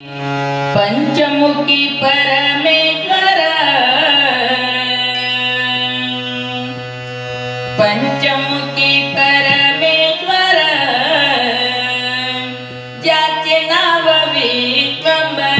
पंचमुखी परमेश्वर। पंचमुखी परमेश्वर ज्याचे नाव विश्वंभर।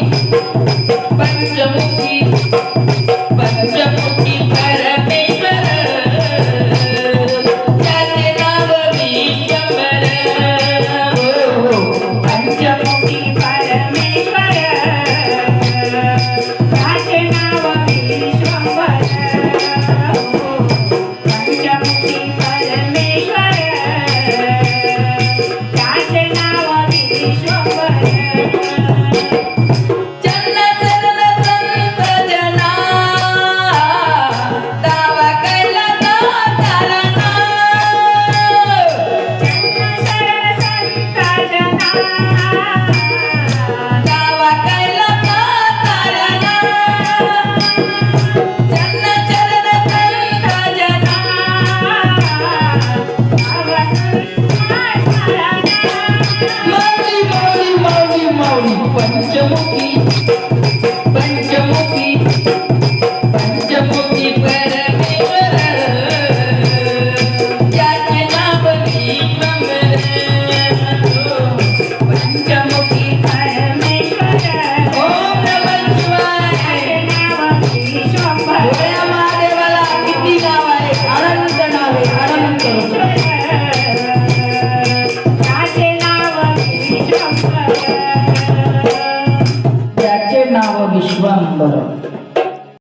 पंचमुखी पंचमुखी Cuando yo morí